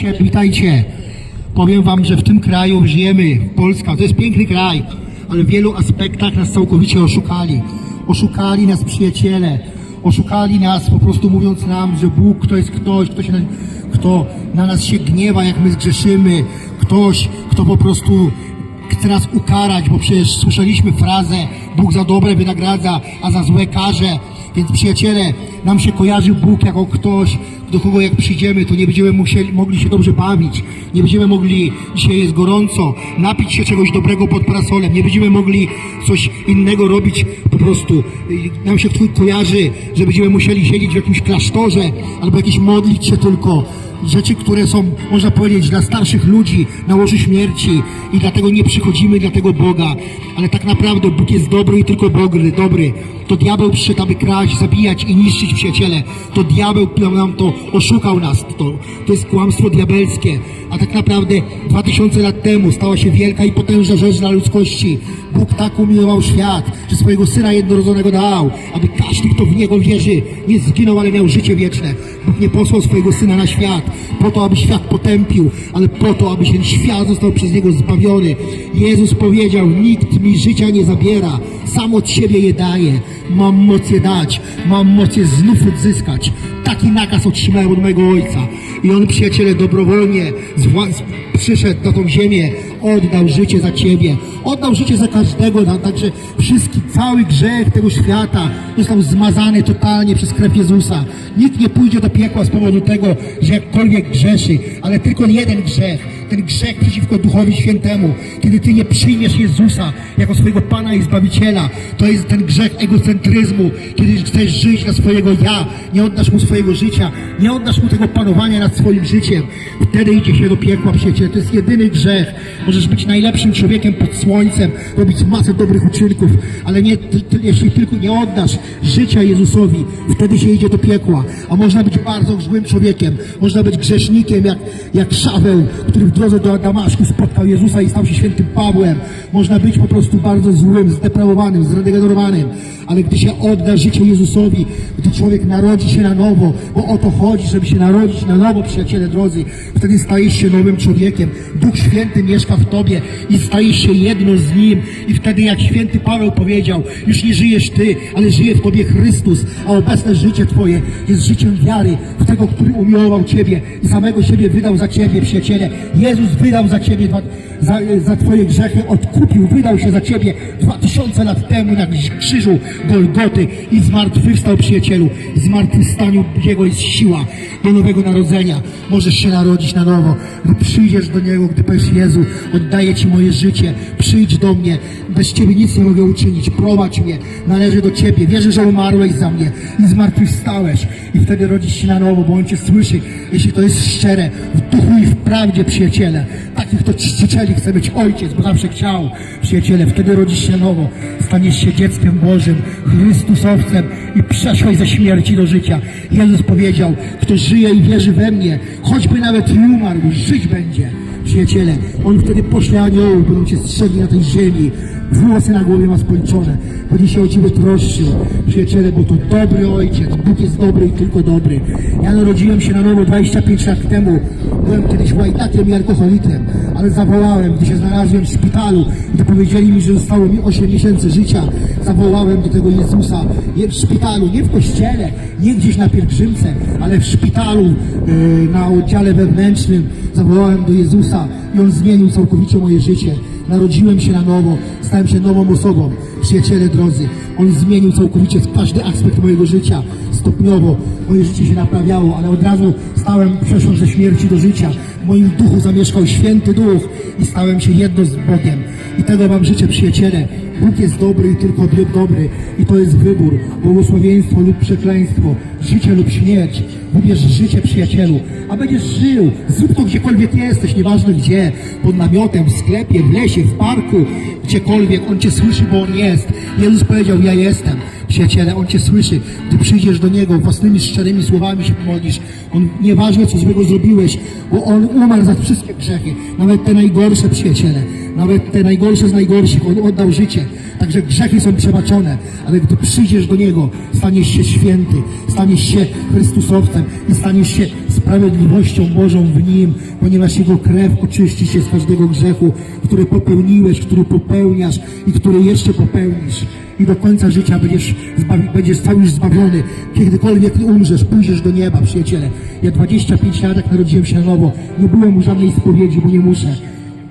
Witajcie, witajcie. Powiem wam, że w tym kraju żyjemy, Polska, to jest piękny kraj, ale w wielu aspektach nas całkowicie oszukali. Oszukali nas przyjaciele, oszukali nas po prostu mówiąc nam, że Bóg to jest ktoś, kto, się na, kto na nas się gniewa, jak my zgrzeszymy, ktoś, kto po prostu chce nas ukarać, bo przecież słyszeliśmy frazę Bóg za dobre wynagradza, a za złe karze. Więc przyjaciele, nam się kojarzy Bóg jako ktoś, do kogo jak przyjdziemy, to nie będziemy musieli, mogli się dobrze bawić, nie będziemy mogli, dzisiaj jest gorąco, napić się czegoś dobrego pod parasolem, nie będziemy mogli coś innego robić po prostu. Y, Nam się twój kojarzy, że będziemy musieli siedzieć w jakimś klasztorze albo jakieś modlić się tylko rzeczy, które są, można powiedzieć, dla starszych ludzi na łożu śmierci i dlatego nie przychodzimy dla tego Boga. Ale tak naprawdę Bóg jest dobry i tylko dobry, dobry. To diabeł przyszedł, aby kraść, zabijać i niszczyć przyjaciele. To diabeł nam to oszukał nas. To, to jest kłamstwo diabelskie. A tak naprawdę 2000 lat temu stała się wielka i potężna rzecz dla ludzkości. Bóg tak umiłował świat, że swojego Syna jednorodzonego dał, aby każdy, kto w Niego wierzy, nie zginął, ale miał życie wieczne. Nie posłał swojego Syna na świat, po to, aby świat potępił, ale po to, aby ten świat został przez Niego zbawiony. Jezus powiedział, nikt mi życia nie zabiera, sam od siebie je daje. Mam moc je dać, mam moc je znów odzyskać. Taki nakaz otrzymałem od mojego Ojca. I On, przyjaciele, dobrowolnie przyszedł na tą ziemię, oddał życie za Ciebie, oddał życie za każdego, także wszystki, cały grzech tego świata został zmazany totalnie przez krew Jezusa. Nikt nie pójdzie do piekła z powodu tego, że jakkolwiek grzeszy, ale tylko jeden grzech, ten grzech przeciwko Duchowi Świętemu, kiedy Ty nie przyjmiesz Jezusa jako swojego Pana i Zbawiciela, to jest ten grzech egocentryzmu, kiedy chcesz żyć dla swojego ja, nie oddasz Mu swojego życia, nie oddasz Mu tego panowania nad swoim życiem, wtedy idzie się do piekła, przyjaciele. To jest jedyny grzech. Możesz być najlepszym człowiekiem pod słońcem, robić masę dobrych uczynków, ale nie, ty, ty, jeśli tylko nie oddasz życia Jezusowi, wtedy się idzie do piekła. A można być bardzo złym człowiekiem, można być grzesznikiem, jak, jak Szaweł, który w drodze do Damaszku spotkał Jezusa i stał się świętym Pawłem. Można być po prostu bardzo złym, zdeprawowanym, zregenerowanym, ale gdy się odda życie Jezusowi, gdy człowiek narodzi się na nowo, bo o to chodzi, żeby się narodzić na nowo, przyjaciele drodzy, wtedy stajesz się nowym człowiekiem. Duch Święty mieszka w tobie i stajesz się jedno z Nim. I wtedy, jak święty Paweł powiedział, już nie żyjesz ty, ale żyje w tobie Chrystus, a obecne życie twoje jest życiem wiary w tego, który umiłował ciebie i samego siebie wydał za ciebie, przyjaciele. Jezus wydał za ciebie, za, za twoje grzechy, odkupił, wydał się za ciebie dwa tysiące lat temu na krzyżu Golgoty i zmartwychwstał, przyjacielu. Zmartwychwstaniu Jego jest siła do nowego narodzenia. Możesz się narodzić na nowo. Gdy przyjdziesz do Niego, gdy powiesz Jezu, oddaję Ci moje życie, przyjdź do mnie. Bez Ciebie nic nie mogę uczynić. Prowadź mnie. Należy do Ciebie. Wierzę, że umarłeś za mnie i zmartwychwstałeś. I wtedy rodzisz się na nowo, bo On Cię słyszy. Jeśli to jest szczere, w duchu i w prawdzie, przyjaciele. Takich to czcicieli chce być Ojciec, bo zawsze chciał. Przyjaciele, wtedy rodzisz się nowo. Staniesz się dzieckiem Bożym, Chrystusowcem i przeszłeś ze śmierci do życia. Jezus powiedział, kto żyje i wierzy we mnie, choćby nawet i umarł, żyć będzie. Przyjaciele, On wtedy pośle aniołów, będą Cię strzegli na tej ziemi. Włosy na głowie ma spończone. Będzie się o Ciebie troszczył. Przyjaciele, bo to dobry Ojciec. Bóg jest dobry i tylko dobry. Ja narodziłem się na nowo 25 lat temu. Byłem kiedyś łajdakiem i alkoholikiem, ale zawołałem, gdy się znalazłem w szpitalu, gdy powiedzieli mi, że zostało mi 8 miesięcy życia, zawołałem do tego Jezusa. Nie w szpitalu, nie w kościele, nie gdzieś na pielgrzymce, ale w szpitalu, yy, na oddziale wewnętrznym. Zawołałem do Jezusa i On zmienił całkowicie moje życie. Narodziłem się na nowo, stałem się nową osobą. Przyjaciele drodzy, On zmienił całkowicie każdy aspekt mojego życia. Stopniowo moje życie się naprawiało, ale od razu stałem, przeszłem ze śmierci do życia. W moim duchu zamieszkał święty duch i stałem się jedno z Bogiem. I tego wam życzę, przyjaciele. Bóg jest dobry i tylko dobry. I to jest wybór. Błogosławieństwo lub przekleństwo. Życie lub śmierć. Wybierz życie, przyjacielu. A będziesz żył. Zrób to gdziekolwiek jesteś, nieważne gdzie. Pod namiotem, w sklepie, w lesie, w parku. Gdziekolwiek. On Cię słyszy, bo On jest. Jezus powiedział, ja jestem. Przyjaciele, On Cię słyszy. Przyjdziesz do Niego, własnymi szczerymi słowami się pomodlisz. On, nieważne co złego zrobiłeś, bo On umarł za wszystkie grzechy. Nawet te najgorsze, przyjaciele. Nawet te najgorsze z najgorszych. On oddał życie. Także grzechy są przebaczone, ale gdy przyjdziesz do Niego, staniesz się święty, staniesz się Chrystusowcem i staniesz się sprawiedliwością Bożą w Nim, ponieważ Jego krew oczyści się z każdego grzechu, który popełniłeś, który popełniasz i który jeszcze popełnisz. I do końca życia będziesz, będziesz cały już zbawiony. Kiedykolwiek umrzesz, pójdziesz do nieba, przyjaciele. Ja 25 lat, jak narodziłem się na nowo, nie byłem u żadnej spowiedzi, bo nie muszę.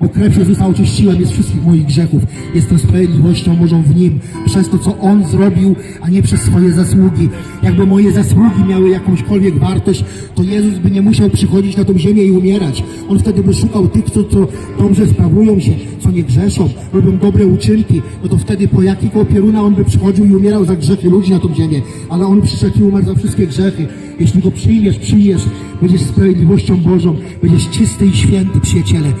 Bo krew Jezusa oczyściła mnie z wszystkich moich grzechów. Jestem sprawiedliwością Bożą w Nim. Przez to, co On zrobił, a nie przez swoje zasługi. Jakby moje zasługi miały jakąśkolwiek wartość, to Jezus by nie musiał przychodzić na tą ziemię i umierać. On wtedy by szukał tych, co, co dobrze sprawują się, co nie grzeszą, robią dobre uczynki. No to wtedy po jakiego pieruna On by przychodził i umierał za grzechy ludzi na tą ziemię. Ale On przyszedł i umarł za wszystkie grzechy. Jeśli Go przyjmiesz, przyjmiesz, będziesz sprawiedliwością Bożą, będziesz czysty i święty, przyjaciele.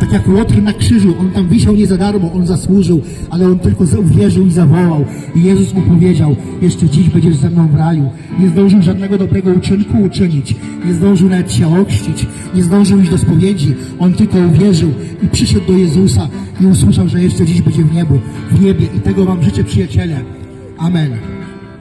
Tak jak Łotr na krzyżu, on tam wisiał nie za darmo, on zasłużył, ale on tylko uwierzył i zawołał. I Jezus mu powiedział, jeszcze dziś będziesz ze mną w raju. Nie zdążył żadnego dobrego uczynku uczynić, nie zdążył nawet się ochrzcić, nie zdążył iść do spowiedzi. On tylko uwierzył i przyszedł do Jezusa i usłyszał, że jeszcze dziś będzie w niebie, w niebie. I tego wam życzę, przyjaciele. Amen.